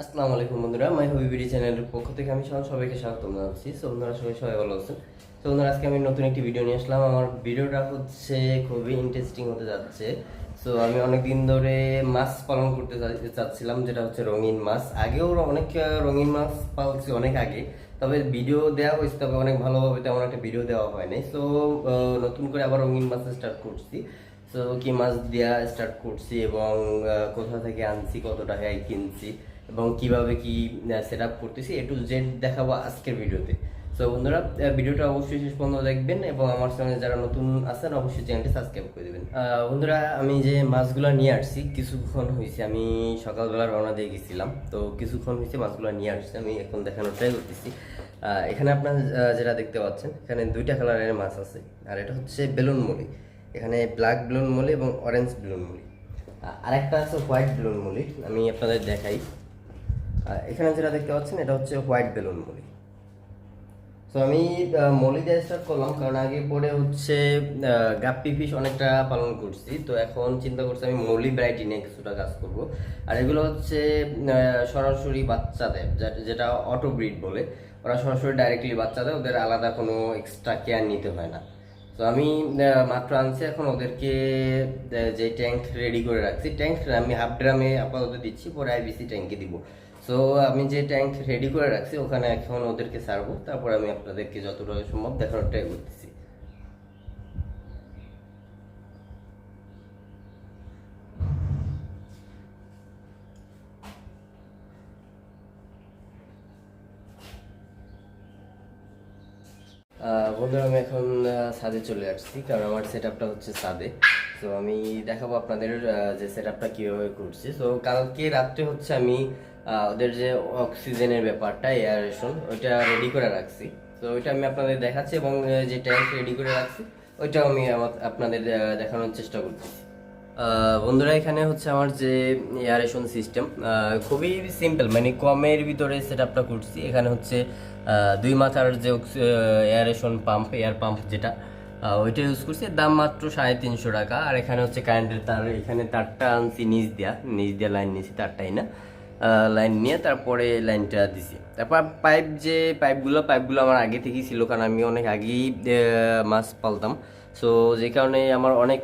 আসসালামু আলাইকুম বন্ধুরা, মাই হবিবিডি চ্যানেলের পক্ষ থেকে আমি সবাই সবাইকে স্বাগতম জানাচ্ছি। সো বন্ধুরা সবাই সবাই ভালো আছেন। তো বন্ধুরা, আজকে আমি নতুন একটি ভিডিও নিয়ে আসলাম। আমার ভিডিওটা হচ্ছে খুবই ইন্টারেস্টিং হতে যাচ্ছে। সো আমি অনেক দিন ধরে মাছ পালন করতে চাচ্ছিলাম, যেটা হচ্ছে রঙিন মাছ। আগেও অনেক রঙিন মাছ পালছি অনেক আগে। তবে ভিডিও দেওয়া হয়েছে, তবে অনেক ভালোভাবে তেমন একটা ভিডিও দেওয়া হয়নি সো নতুন করে আবার রঙিন মাছ স্টার্ট করছি। তো কি মাছ দেওয়া স্টার্ট করছি এবং কোথা থেকে আনছি, কত টাকায় কিনছি এবং কীভাবে কি সেট আপ করতেছি এ টু জেড দেখাবো আজকের ভিডিওতে। সো বন্ধুরা ভিডিওটা অবশ্যই শেষ পর্যন্ত দেখবেন এবং আমার সঙ্গে যারা নতুন আছেন, অবশ্যই চ্যানেলটি সাবস্ক্রাইব করে দেবেন। বন্ধুরা, আমি যে মাছগুলো নিয়ে আসছি, কিছুক্ষণ হয়েছে আমি সকালবেলা রওনা দিয়ে গেছিলাম। তো, কিছুক্ষণ হয়েছে মাছগুলো নিয়ে আসছি, আমি এখন দেখানোর ট্রাই করতেছি। এখানে আপনার যেটা দেখতে পাচ্ছেন, এখানে দুইটা কালারের মাছ আছে। আর এটা হচ্ছে বেলুন মলি। এখানে ব্ল্যাক বেলুন মলি এবং অরেঞ্জ বেলুন মলি। আরেকটা আছে হোয়াইট বেলুন মলি। আমি আপনাদের দেখাই। এখানে যেটা দেখতে পাচ্ছেন, এটা হচ্ছে হোয়াইট বেলুন মলি। তো আমি মলি দিয়ে স্টার্ট করলাম, কারণ আগে পরে হচ্ছে গাপ্পি ফিশ অনেকটা পালন করছি। তো এখন চিন্তা করছি আমি মলি ভ্যারাইটি নিয়ে কিছুটা কাজ করব। আর এগুলো হচ্ছে সরাসরি বাচ্চা দেয় যেটা অটো ব্রিড বলে। ওরা সরাসরি ডাইরেক্টলি বাচ্চা দেয় ওদের আলাদা কোনো এক্সট্রা কেয়ার নিতে হয় না। তো আমি মাত্র আনছি, এখন ওদেরকে যে ট্যাঙ্ক রেডি করে রাখছি। ট্যাঙ্ক আমি হাফ ড্রামে আপাতত দিচ্ছি, পরে আইবিসি ট্যাঙ্কে দিব। সো আমি যে ট্যাঙ্ক রেডি করে রাখছি, ওখানে এখন ওদেরকে ছাড়বো। তারপর আমি আপনাদেরকে যতটা সম্ভব দেখানোর ট্রাই করতেছি। বন্ধুরা, আমি এখন ছাদে চলে আসছি, কারণ আমার সেট আপটা হচ্ছে সাদে তো আমি দেখাবো আপনাদের যে সেট আপটা কীভাবে করছি। তো কালকে রাত্রে হচ্ছে আমি ওদের যে অক্সিজেনের ব্যাপারটা এয়ারেশন ওইটা রেডি করে রাখছি। তো ওইটা আমি আপনাদের দেখাচ্ছি এবং যে ট্যাঙ্ক রেডি করে রাখছি ওইটাও আমি আপনাদের দেখানোর চেষ্টা করতেছি আহ, বন্ধুরা এখানে হচ্ছে আমার যে এয়ারেশন সিস্টেম খুবই সিম্পল মানে কমের ভিতরে সেট আপটা করছি। এখানে হচ্ছে দুই মাথার যে এয়ারেশন পাম্প এয়ার পাম্প যেটা ওইটা ইউজ করছি। দাম মাত্র সাড়ে তিনশো টাকা। আর এখানে হচ্ছে কারেন্টের তার এখানে তারটা আনছি নিচ দিয়া নিচ দিয়া লাইন নিয়েছি তারটাই না। লাইন নিয়ে তারপরে লাইনটা দিছি। তারপর পাইপ যে পাইপগুলো পাইপগুলো আমার আগে থেকেই ছিল, কারণ আমি অনেক আগেই মাছ পালতাম। সো যে কারণে আমার অনেক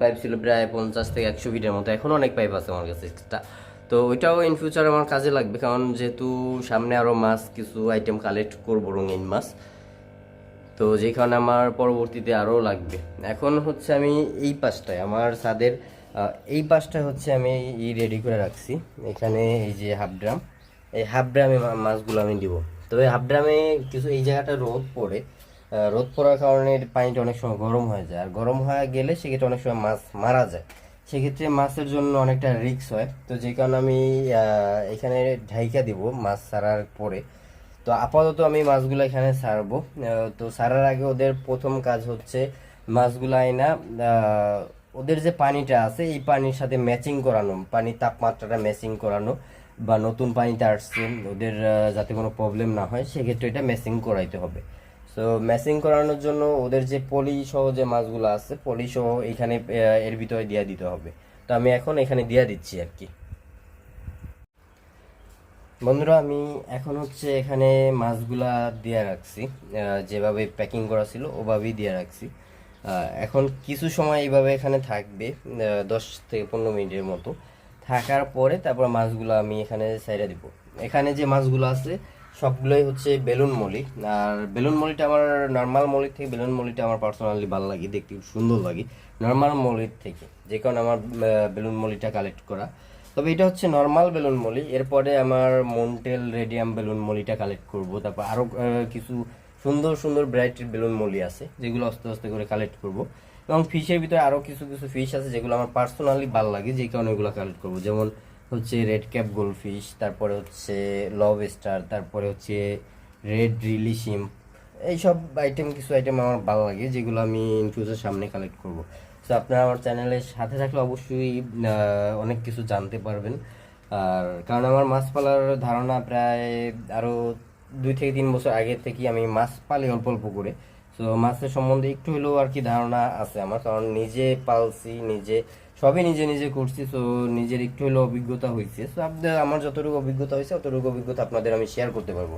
পাইপ ছিল প্রায় পঞ্চাশ থেকে একশো ফিটের মতো। এখনও অনেক পাইপ আছে আমার কাছে তো ওইটাও ইন ফিউচার আমার কাজে লাগবে, কারণ যেহেতু সামনে আরও মাছ, কিছু আইটেম কালেক্ট করব, রঙিন মাছ। তো যে কারণে আমার পরবর্তীতে আরও লাগবে। এখন হচ্ছে আমি এই পাশটায় আমার ছাদের এই পাশটায় হচ্ছে আমি ই রেডি করে রাখছি। এখানে এই যে হাফ ড্রাম এই হাফ ড্রামে মাছগুলো আমি দিব তবে হাফ ড্রামে কিছু এই জায়গাটা রোদ পড়ে রোদ পড়ার কারণে পানিটা অনেক সময় গরম হয়ে যায়। আর গরম হয়ে গেলে সেক্ষেত্রে অনেক সময় মাছ মারা যায়। সেক্ষেত্রে মাছের জন্য অনেকটা রিস্ক হয়। তো যে কারণে আমি এখানে ঢাইকা দিব মাছ ছাড়ার পরে। তো আপাতত আমি মাছগুলো এখানে ছাড়বো। তো ছাড়ার আগে ওদের প্রথম কাজ হচ্ছে মাছগুলো আইনা ওদের যে পানিটা আছে, এই পানির সাথে ম্যাচিং করানো, পানির তাপমাত্রাটা ম্যাচিং করানো বা নতুন পানিতে আসছে ওদের যাতে কোনো প্রবলেম না হয়, সেক্ষেত্রে এটা ম্যাচিং করাইতে হবে। সো ম্যাচিং করানোর জন্য ওদের যে পলি সহ যে মাছগুলো আছে, পলি সহ এখানে এর ভিতরে দিয়ে দিতে হবে। তো আমি এখন এখানে দিয়ে দিচ্ছি আর কি। বন্ধুরা, আমি এখন হচ্ছে এখানে মাছগুলা দিয়ে রাখছি যেভাবে প্যাকিং করা ছিল, ওভাবেই দিয়ে রাখছি। এখন কিছু সময় এইভাবে এখানে থাকবে দশ থেকে পনেরো মিনিটের মতো। থাকার পরে তারপর মাছগুলো আমি এখানে সাইডে দিব। এখানে যে মাছগুলো আছে, সবগুলোই হচ্ছে বেলুন মলি। আর বেলুন মলিটা আমার নর্মাল মলির থেকে বেলুন মলিটা আমার পার্সোনালি ভালো লাগে, দেখতে সুন্দর লাগে নর্মাল মলির থেকে। যে কারণে আমার বেলুন মলিটা কালেক্ট করা। তবে এটা হচ্ছে নর্মাল বেলুন মলি। এরপরে আমার মন্টেল রেডিয়াম বেলুন মলিটা কালেক্ট করব। তারপর আরও কিছু সুন্দর সুন্দর ভ্যারাইটির বেলুন মলি আছে, যেগুলো আস্তে আস্তে করে কালেক্ট করব। এবং ফিশের ভিতরে আরও কিছু কিছু ফিশ আছে যেগুলো আমার পার্সোনালি ভালো লাগে, যে কারণে এগুলো কালেক্ট করব। যেমন হচ্ছে রেড ক্যাপ গোল্ড ফিশ তারপরে হচ্ছে লভ স্টার তারপরে হচ্ছে রেড রিলি শিম্প এইসব আইটেম কিছু আইটেম আমার ভালো লাগে, যেগুলো আমি ইন ফিউচার সামনে কালেক্ট করব। তো আপনারা আমার চ্যানেলের সাথে থাকলে অবশ্যই অনেক কিছু জানতে পারবেন। আর, কারণ আমার মাছ পালার ধারণা প্রায় আরও দুই থেকে তিন বছর আগে থেকে আমি মাছ পালি অল্প অল্প করে। তো মাছের সম্বন্ধে একটু হলেও আর কি ধারণা আছে আমার, কারণ নিজে পালছি, নিজে, সবই নিজে নিজে করছি তো নিজের একটু হলেও অভিজ্ঞতা হয়েছে। তো আপনাদের আমার যতটুকু অভিজ্ঞতা হয়েছে ততটুকু অভিজ্ঞতা আপনাদের আমি শেয়ার করতে পারব।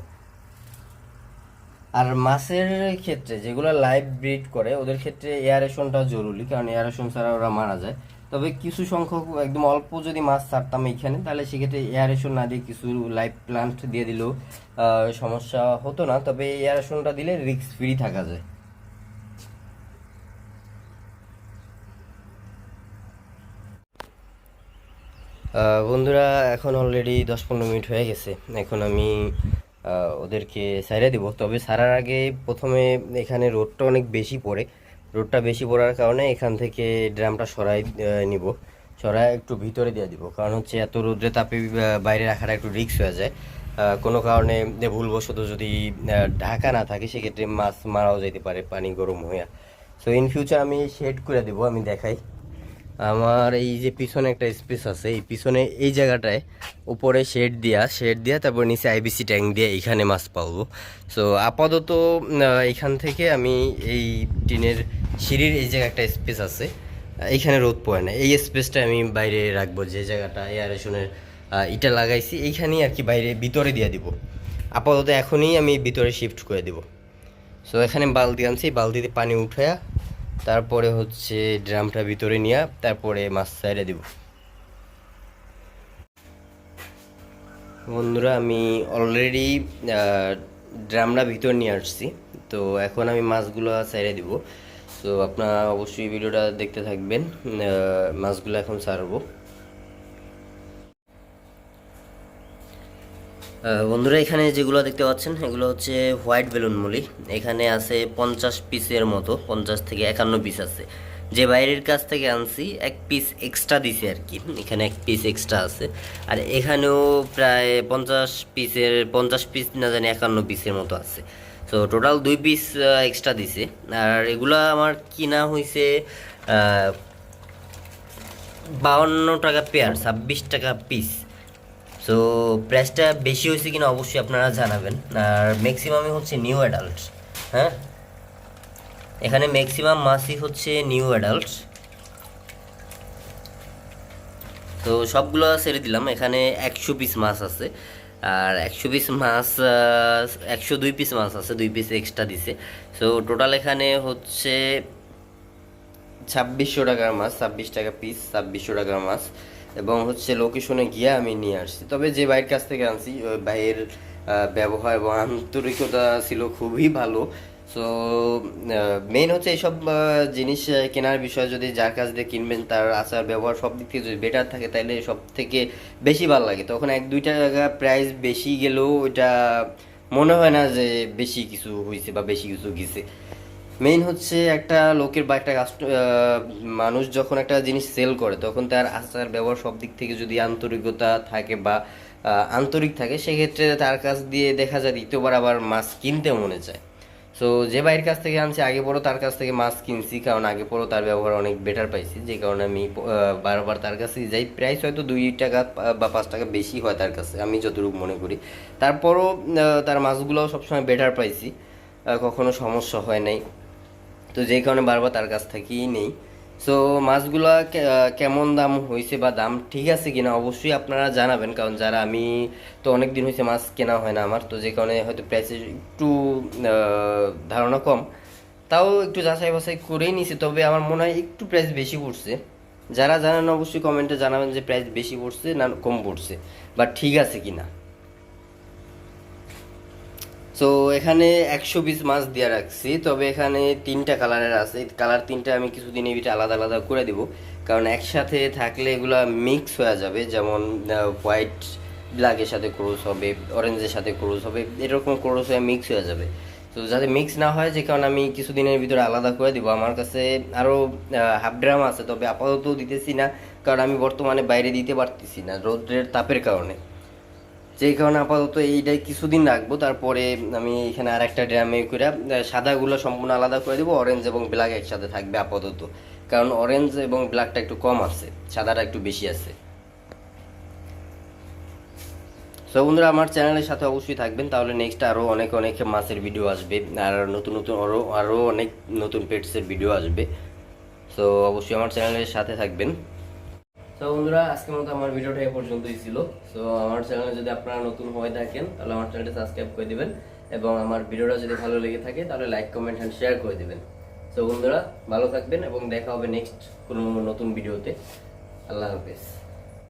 আর মাছের ক্ষেত্রে যেগুলো লাইভ ব্রিড করে, ওদের ক্ষেত্রে এয়ারেশনটা জরুরি, কারণ এয়ারেশন ছাড়া ওরা মারা যায়। তবে কিছু সংখ্যক, একদম অল্প যদি মাছ ছাড়তাম এখানে তাহলে সেক্ষেত্রে এয়ারেশন না দিয়ে কিছু লাইভ প্লান্ট দিয়ে দিলেও সমস্যা হতো না। তবে এয়ারেশনটা দিলে রিস্ক ফ্রি থাকা যায়। বন্ধুরা, এখন অলরেডি দশ পনেরো মিনিট হয়ে গেছে। এখন আমি ওদেরকে সাইরা দিব। তবে সারার আগে প্রথমে এখানে রোদটা অনেক বেশি পড়ে। রোদটা বেশি পড়ার কারণে এখান থেকে ড্রামটা সরাই নিব। সরাই একটু ভিতরে দিয়ে দিব। কারণ হচ্ছে এত রোদ্রে তাপে বাইরে রাখাটা একটু রিক্স হয়ে যায়। কোনো কারণে ভুলবশত যদি ঢাকা না থাকে, সেক্ষেত্রে মাছ মারাও যেতে পারে, পানি গরম হইয়া। সো ইন ফিউচার আমি শেড করে দেবো, আমি দেখাই। আমার এই যে পিছনে একটা স্পেস আছে, এই পিছনে এই জায়গাটায় উপরে শেড দিয়া শেড দিয়া তারপর নিচে আইবিসি ট্যাঙ্ক দিয়ে এখানে মাছ পাবো সো আপাতত এখান থেকে আমি এই টিনের সিঁড়ির এই জায়গায় একটা স্পেস আছে। এইখানে রোদ পড়ে না। এই স্পেসটা আমি বাইরে রাখব, যে জায়গাটা এয়ারেশনের ইটা লাগাইছি, এইখানেই আর কি বাইরে ভিতরে দিয়ে দিব। আপাতত এখনই আমি ভিতরে শিফট করে দিব। সো এখানে বালতি আনছি, বালতিতে পানি উঠায়া তারপরে হচ্ছে ড্রামটা ভিতরে নিয়ে তারপরে মাছ সাইডে দিব। বন্ধুরা, আমি অলরেডি ড্রামটা ভিতরে নিয়ে আসছি। তো এখন আমি মাছগুলো সাইডে দিব। তো আপনারা অবশ্যই ভিডিওটা দেখতে থাকবেন। মাছগুলো এখন ছাড়বো। বন্ধুরা, এখানে যেগুলো দেখতে পাচ্ছেন, এগুলো হচ্ছে হোয়াইট বেলুন মলি। এখানে আছে পঞ্চাশ পিসের মতো, পঞ্চাশ থেকে একান্ন পিস আছে। যে বাইরের কাছ থেকে আনছি, এক পিস এক্সট্রা দিছে আর কি। এখানে এক পিস এক্সট্রা আছে। আর এখানেও প্রায় পঞ্চাশ পিসের, পঞ্চাশ পিস না জানি একান্ন পিসের মতো আছে। তো টোটাল দুই পিস এক্সট্রা দিছে। আর এগুলা আমার কিনা হয়েছে বাউন্ন টাকা পেয়ার ছাব্বিশ টাকা পিস সো প্রাইসটা বেশি হয়েছে কিনা অবশ্যই আপনারা জানাবেন। আর ম্যাক্সিমামই হচ্ছে নিউ অ্যাডাল্ট হ্যাঁ? এখানে ম্যাক্সিমাম মাছই হচ্ছে নিউ অ্যাডাল্ট তো সবগুলো ছেড়ে দিলাম। এখানে একশো পিস মাছ আছে। আর একশো পিস মাছ একশো দুই পিস মাছ আছে, দুই পিস এক্সট্রা দিছে। সো টোটাল এখানে হচ্ছে ছাব্বিশশো টাকার মাছ, ছাব্বিশ টাকা পিস ছাব্বিশশো টাকার মাছ। এবং হচ্ছে লোকেশনে গিয়ে আমি নিয়ে আসছি। তবে যে ভাইয়ের কাছ থেকে আনছি ওই ভাইয়ের ব্যবহার এবং আন্তরিকতা ছিল খুবই ভালো। সো মেইন হচ্ছে এইসব জিনিস কেনার বিষয় যদি যার কাছ দিয়ে কিনবেন, তার আচার, ব্যবহার সব দিক থেকে যদি বেটার থাকে তাহলে সব থেকে বেশি ভালো লাগে। তখন এক, দুই টাকা প্রাইস বেশি গেলেও ওইটা মনে হয় না যে বেশি কিছু হয়েছে বা বেশি কিছু গেছে। মেইন হচ্ছে একটা লোকের বা একটা মানুষ যখন একটা জিনিস সেল করে, তখন তার আচার ব্যবহার সব দিক থেকে যদি আন্তরিকতা থাকে বা আন্তরিক থাকে, সেক্ষেত্রে তার কাছ দিয়ে দেখা যায় দ্বিতীয়বার আবার মাছ কিনতে মনে চায়। সো যে ভাইয়ের কাছ থেকে আনছি, আগে পরও তার কাছ থেকে মাছ কিনছি, কারণ আগে পরও তার ব্যবহার অনেক বেটার পাইছি। যে কারণে আমি বারবার তার কাছে যাই। প্রাইস হয়তো দুই টাকা বা পাঁচ টাকা বেশি হয় তার কাছে, আমি যতটুকু মনে করি। তারপরও তার মাছগুলোও সবসময় বেটার পাইছি। কখনো সমস্যা হয় নাই। তো যেই কারণে বারবার তার কাছ থেকেই নেই। সো মাছগুলা কেমন দাম হয়েছে বা দাম ঠিক আছে কিনা অবশ্যই আপনারা জানাবেন, কারণ যারা আমি তো অনেক দিন হয়েছে মাছ কেনা হয় না আমার, তো যে কারণে হয়তো প্রাইসের একটু ধারণা কম। তাও একটু যাচাই বাছাই করেই নিছি, তবে আমার মনে হয় একটু প্রাইস বেশি পড়ছে। যারা জানেন অবশ্যই কমেন্টে জানাবেন যে প্রাইস বেশি পড়ছে না কম পড়ছে, বা ঠিক আছে কিনা। সো এখানে একশো পিস মাছ দিয়ে রাখছি, তবে এখানে তিনটা কালারের আছে। কালার তিনটা আমি কিছুদিন এই আলাদা আলাদা করে দিব। কারণ একসাথে থাকলে এগুলা মিক্স হয়ে যাবে। যেমন হোয়াইট ব্ল্যাকের সাথে ক্রোস হবে অরেঞ্জের সাথে ক্রোস হবে, এরকম ক্রোস হয়ে মিক্স হয়ে যাবে। তো যাতে মিক্স না হয়, যে কারণে আমি কিছুদিনের ভিতরে আলাদা করে দিব। আমার কাছে আরও হাফ ড্রাম আছে, তবে আপাতত দিতেছি না। কারণ আমি বর্তমানে বাইরে দিতে পারতেছি না, রোদ্রের তাপের কারণে। যেই কারণে আপাতত এইটাই কিছুদিন রাখব। তারপরে আমি এখানে আর একটা ড্রামে করে সাদাগুলো সম্পূর্ণ আলাদা করে দেবো অরেঞ্জ এবং ব্ল্যাক একসাথে থাকবে আপাতত। কারণ অরেঞ্জ এবং ব্ল্যাকটা একটু কম আছে, সাদাটা একটু বেশি আছে। সো বন্ধুরা, আমার চ্যানেলের সাথে অবশ্যই থাকবেন, তাহলে নেক্সট আরও অনেক অনেক মাছের ভিডিও আসবে, আর নতুন নতুন আরও আরও অনেক নতুন পেটসের ভিডিও আসবে। সো অবশ্যই আমার চ্যানেলের সাথে থাকবেন। তো বন্ধুরা, আজকের মতো আমার ভিডিওটা এ পর্যন্তই ছিল। সো আমার চ্যানেলে যদি আপনারা নতুন হয়ে থাকেন, তাহলে আমার চ্যানেলটা সাবস্ক্রাইব করে দেবেন এবং আমার ভিডিওটা যদি ভালো লেগে থাকে, তাহলে লাইক কমেন্ট অ্যান্ড শেয়ার করে দেবেন। তো বন্ধুরা, ভালো থাকবেন এবং দেখা হবে নেক্সট কোনো নতুন ভিডিওতে। আল্লাহ হাফেজ।